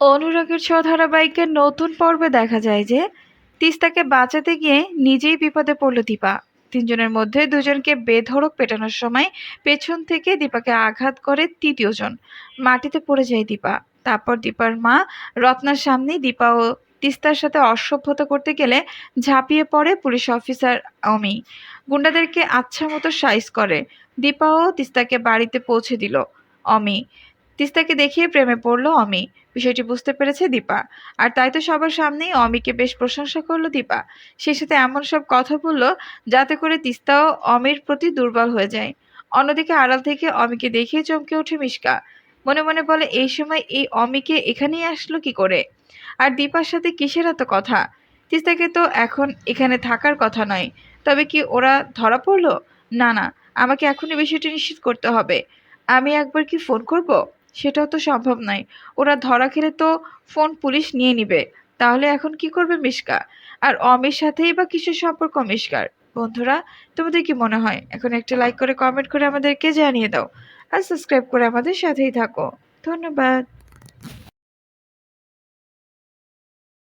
অনুরাগের ছ ধারাবাহিকের নতুন পর্বে দেখা যায় যে, তিস্তাকে বাঁচাতে গিয়ে নিজেই বিপদে পড়ল দীপা। তিনজনের মধ্যে দুজনকে বেধড়ক পেটানোর সময় পেছন থেকে দীপাকে আঘাত করে তৃতীয়জন। মাটিতে পড়ে যায় দীপা। তারপর দীপার মা রত্নার সামনে দীপা ও তিস্তার সাথে অসভ্যতা করতে গেলে ঝাঁপিয়ে পড়ে পুলিশ অফিসার অমি। গুন্ডাদেরকে আচ্ছা মতো সাইজ করে। দীপা ও তিস্তাকে বাড়িতে পৌঁছে দিল অমি। তিস্তাকে দেখিয়ে প্রেমে পড়ল অমি। বিষয়টি বুঝতে পেরেছে দীপা। আর তাই তো সবার সামনেই অমিকে বেশ প্রশংসা করল দীপা। সেই সাথে এমন সব কথা বলল যাতে করে তিস্তাও অমির প্রতি দুর্বল হয়ে যায়। অন্যদিকে আড়াল থেকে অমিকে দেখিয়ে চমকে ওঠে মিশকা। মনে মনে বলে, এই সময় এই অমিকে এখানেই আসলো কি করে? আর দীপার সাথে কিসের এত কথা? তিস্তাকে তো এখন এখানে থাকার কথা নয়। তবে কি ওরা ধরা পড়ল? না না, আমাকে এখনই বিষয়টি নিশ্চিত করতে হবে। আমি একবার কি ফোন করব? সেটাও তো সম্ভব নয়। ওরা ধরা খেলে তো ফোন পুলিশ নিয়ে নিবে। তাহলে এখন কি করবে মিশকা? আর অমের সাথেই বা কিসের সম্পর্ক মিশকার? বন্ধুরা, তোমাদের কি মনে হয়? এখন একটা লাইক করে কমেন্ট করে আমাদেরকে জানিয়ে দাও। আর সাবস্ক্রাইব করে আমাদের সাথেই থাকো। ধন্যবাদ।